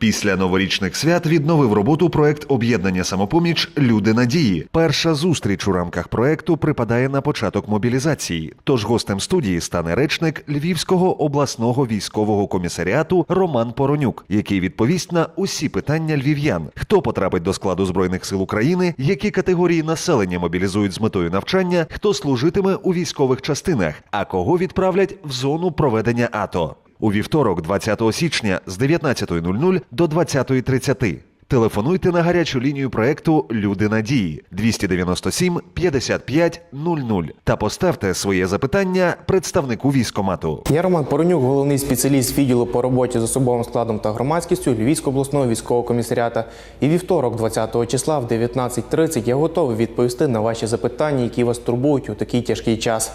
Після новорічних свят відновив роботу проект об'єднання самопоміч Люди надії. Перша зустріч у рамках проекту припадає на початок мобілізації. Тож гостем студії стане речник Львівського обласного військового комісаріату Роман Поронюк, який відповість на усі питання львів'ян: хто потрапить до складу збройних сил України, які категорії населення мобілізують з метою навчання, хто служитиме у військових частинах, а кого відправлять в зону проведення АТО. У вівторок, 20 січня з 19.00 до 20.30. Телефонуйте на гарячу лінію проекту Люди надії 297 55 00 та поставте своє запитання представнику військомату. Я Роман Поронюк, головний спеціаліст відділу по роботі з особовим складом та громадськістю Львівського обласного військового комісаріата. І вівторок, 20 числа в 19.30 я готовий відповісти на ваші запитання, які вас турбують у такий тяжкий час.